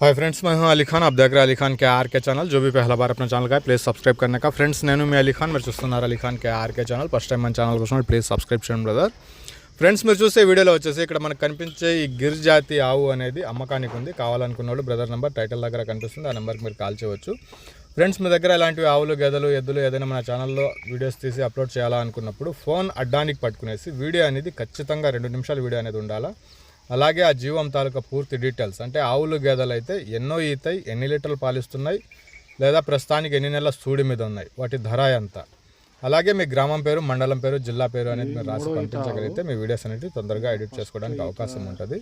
Hi friends मैं हूं अली खान आप देख रहे हैं अली खान के आर के चैनल जो भी पहला बार अपना ఛానల్ का है ప్లీజ్ సబ్స్క్రైబ్ करने का ఫ్రెండ్స్ నేను మీ అలీ ఖాన్ మీరు చూస్తున్నారు Ali Khan K RK channel first time మన ఛానల్ కోసం ప్లీజ్ సబ్స్క్రైబ్ చేయండి బ్రదర్ ఫ్రెండ్స్ మీరు చూసే వీడియోలో వచ్చేసి ఇక్కడ మనకు కనిపించే ఈ గిర్ జాతి ఆవు అనేది అమ్మకానికి ఉంది కావాలనుకున్న వాళ్ళు బ్రదర్ నెంబర్ టైటిల్ దగ్గర కనిపిస్తుంది ఆ నెంబర్కి మీరు కాల్ చేయవచ్చు ఫ్రెండ్స్ మీ దగ్గర ఇలాంటివి ఆవులు గెదలు ఎద్దులు ఏదైనా మన ఛానల్లో వీడియోస్ తీసి అప్లోడ్ చేయాలనుకున్నప్పుడు ఫోన్ అడ్డానికి పట్టుకునేసి వీడియో అనేది ఖచ్చితంగా రెండు నిమిషాల వీడియో అనేది ఉండాలా అలాగే ఆ జీవం తాలూకా పూర్తి డీటెయిల్స్. అంటే ఆవులు గేదెలు అయితే ఎన్నో ఈతాయి ఎన్ని లీటర్లు పాలిస్తున్నాయి లేదా ప్రస్తుతానికి ఎన్ని నెలల సూడి మీద ఉన్నాయి. వాటి ధర ఎంత? అలాగే మీ గ్రామం పేరు మండలం పేరు జిల్లా పేరు అనేది మీరు రాసి పంపించగలిగితే మీ వీడియోస్ అనేవి తొందరగా ఎడిట్ చేసుకోవడానికి అవకాశం ఉంటుంది.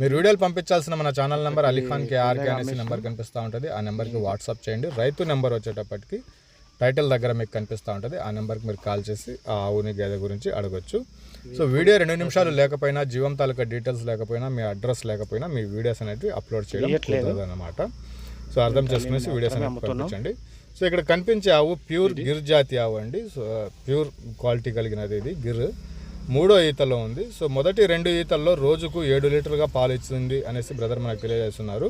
మీరు వీడియోలు పంపించాల్సిన మన ఛానల్ నెంబర్ అలీఖాన్ కేఆర్కే అనేసి నెంబర్ కనిపిస్తూ ఉంటుంది. ఆ నెంబర్కి వాట్సాప్ చేయండి. రైతు నెంబర్ వచ్చేటప్పటికి టైటిల్ దగ్గర మీకు కనిపిస్తూ ఉంటుంది. ఆ నెంబర్కి మీరు కాల్ చేసి ఆ ఆవుని గేదె గురించి అడగొచ్చు. సో వీడియో రెండు నిమిషాలు లేకపోయినా జీవం తాలూకా డీటెయిల్స్ లేకపోయినా మీ అడ్రస్ లేకపోయినా మీ వీడియోస్ అనేవి అప్లోడ్ చేయడం అనమాట సో అర్థం చేసుకునేసి వీడియోస్ అనేవి పంపించండి. సో ఇక్కడ కనిపించే ఆవు ప్యూర్ గిర్ జాతి ఆవు అండి. సో ప్యూర్ క్వాలిటీ కలిగినది ఇది గిర్. మూడో ఈతలో ఉంది. సో మొదటి రెండు ఈతల్లో రోజుకు ఏడు లీటర్గా పాలు ఇస్తుంది అనేసి బ్రదర్ మనకు తెలియజేస్తున్నారు.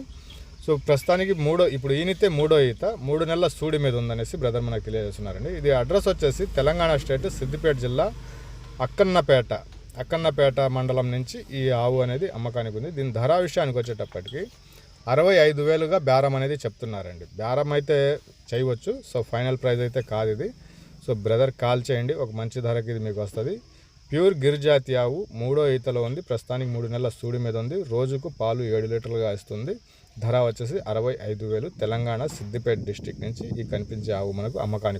సో ప్రస్తుతానికి మూడో ఇప్పుడు ఈనితే మూడో ఈత మూడు నెలల సూడి మీద ఉందనేసి బ్రదర్ మనకు తెలియజేస్తున్నారండి. ఇది అడ్రస్ వచ్చేసి తెలంగాణ స్టేట్ సిద్దిపేట జిల్లా అక్కన్నపేట అక్కన్నపేట మండలం నుంచి ఈ ఆవు అనేది అమ్మకానికి ఉంది. దీని ధర విషయానికి వచ్చేటప్పటికి అరవై ఐదు వేలుగా బేరం అనేది చెప్తున్నారండి. బేరం అయితే చేయవచ్చు సో ఫైనల్ ప్రైజ్ అయితే కాదు ఇది. సో బ్రదర్ కాల్ చేయండి ఒక మంచి ధరకి ఇది మీకు వస్తుంది. ప్యూర్ గిరిజాతి ఆవు మూడో ఈతలో ఉంది ప్రస్తుతానికి మూడు నెలల సూడి మీద ఉంది. రోజుకు పాలు ఏడు లీటర్లుగా ఇస్తుంది. ధర వచ్చేసి అరవై ఐదు వేలు తెలంగాణ సిద్దిపేట డిస్టిక్ నుంచి ఈ కనిపించే ఆవు మనకు అమ్మకానికి